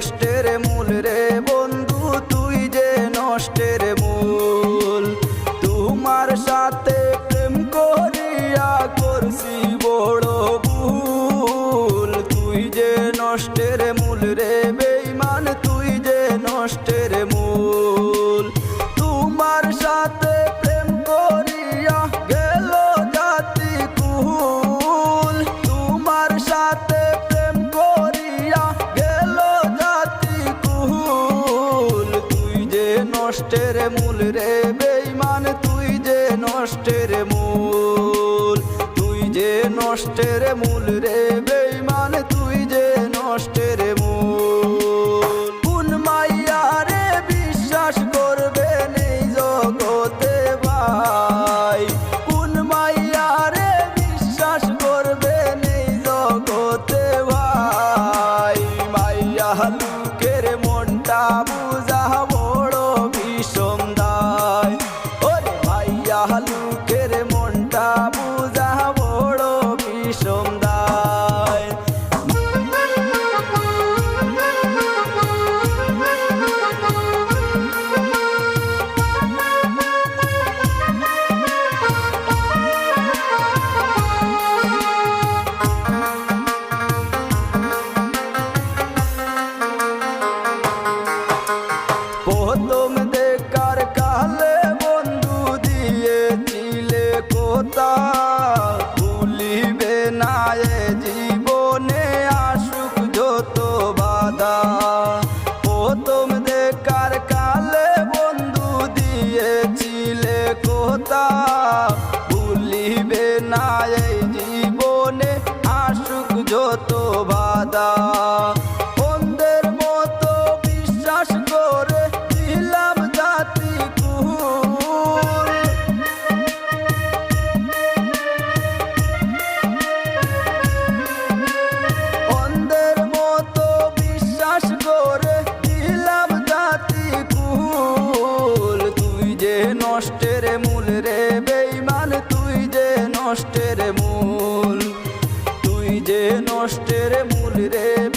কষ্টের মূল রে বন্ধু, তুই যে নষ্টের মূল। তোমার সাথে প্রেম করিয়া করছি বড় ভুল। তুই যে নষ্টের মূল রে বেইমান তুই যে নষ্টের রে বেইমান তুই যে নষ্টের মূল তুই যে নষ্টের মূল রে প্রথম দেখার কালে বন্ধু দিয়েছিলে কোথা ভুলিবে না জীবনে আসুক যত বাধা। প্রথম দেখার কালে বন্ধু দিয়েছিলে কোথা ভুলিবে না জীবনে আসুক যত বাধা। নষ্টের মূল। তুই যে নষ্টের মূল রে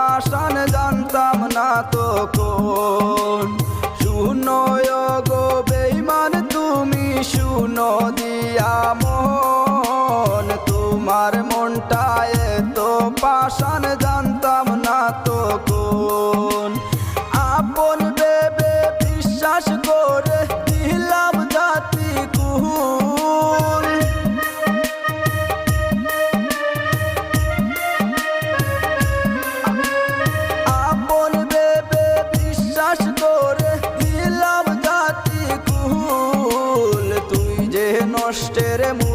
পাশান জানতাম না তো কোন শুনো গো বেইমান তুমি শুনো দিয়া মন। তোমার মনটা তো পাশান জানতাম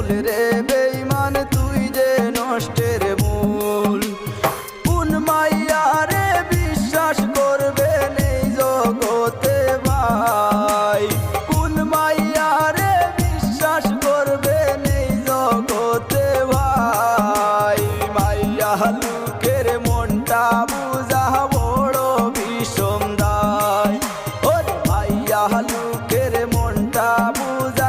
নষ্টের রে বেইমান তুই যে নষ্টের মূল। কোন বিশ্বাস করবে নেই জগতে ভাই? কোন বিশ্বাস করবে নেই জগতে ভাই? মাইয়া লোকের মনটা বুঝা বড় বিষম দায়। ওরে মাইয়া মনটা বুঝা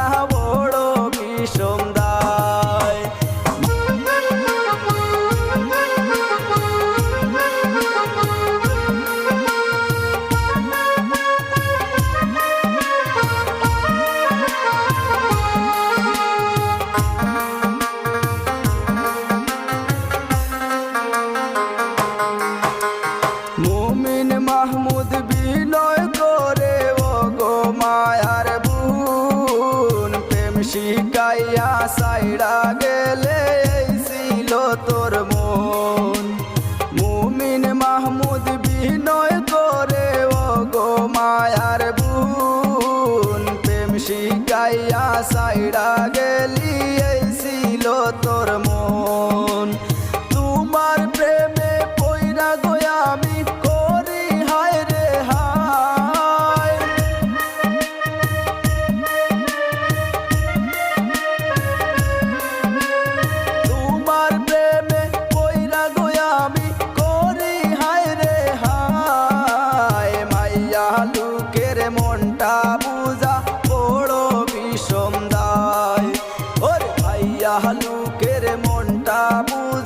sai đa লোকের মনটা মন